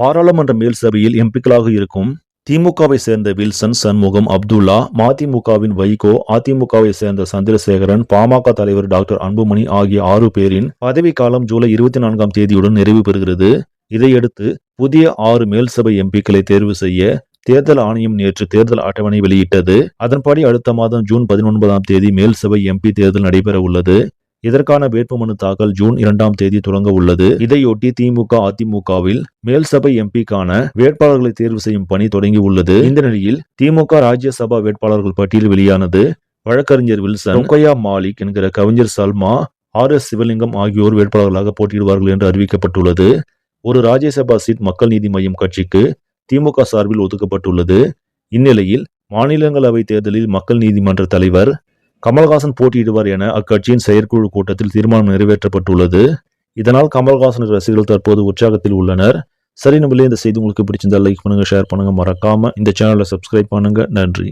பாராளுமன்ற மேல் சபையில் எம்பிக்களாக இருக்கும் திமுகவை சேர்ந்த வில்சன் சண்முகம் அப்துல்லா மதிமுகவின் வைகோ அதிமுகவை சேர்ந்த சந்திரசேகரன் பாமக தலைவர் டாக்டர் அன்புமணி ஆகிய ஆறு பேரின் பதவிக்காலம் ஜூலை இருபத்தி நான்காம் தேதியுடன் நிறைவு பெறுகிறது. இதையடுத்து புதிய ஆறு மேல் சபை எம்பிக்களை தேர்வு செய்ய தேர்தல் ஆணையம் நேற்று தேர்தல் அட்டவணை வெளியிட்டது. அதன்படி அடுத்த மாதம் ஜூன் பதினொன்பதாம் தேதி மேல் சபை எம்பி தேர்தல் நடைபெற உள்ளது இதற்கான வேட்புமனு தாக்கல் ஜூன் இரண்டாம் தேதி தொடங்க உள்ளது? இதையொட்டி திமுக அதிமுகவில் மேல் சபை எம்பிக்கான வேட்பாளர்களை தேர்வு செய்யும் பணி தொடங்கி உள்ளது. இந்த நிலையில் திமுக ராஜ்யசபா வேட்பாளர்கள் பட்டியல் வெளியானது. வழக்கறிஞர் வில்சன் மாலிக் என்கிற கவிஞர் சல்மா ஆர் எஸ் சிவலிங்கம் ஆகியோர் வேட்பாளர்களாக போட்டியிடுவார்கள் என்று அறிவிக்கப்பட்டுள்ளது. ஒரு ராஜ்யசபா சீட் மக்கள் நீதி மையம் கட்சிக்கு திமுக சார்பில் ஒதுக்கப்பட்டுள்ளது. இந்நிலையில் மாநிலங்களவை தேர்தலில் மக்கள் நீதிமன்ற தலைவர் கமல்ஹாசன் போட்டியிடுவார் என அக்கட்சியின் செயற்குழு கூட்டத்தில் தீர்மானம் நிறைவேற்றப்பட்டுள்ளது. இதனால் கமல்ஹாசன் ரசிகர்கள் தற்போது உற்சாகத்தில் உள்ளனர். சரி நம்மளே இந்த செய்தி உங்களுக்கு பிடிச்சிருந்தா லைக் பண்ணுங்க ஷேர் பண்ணுங்க. மறக்காம இந்த சேனலை சப்ஸ்கிரைப் பண்ணுங்க. நன்றி.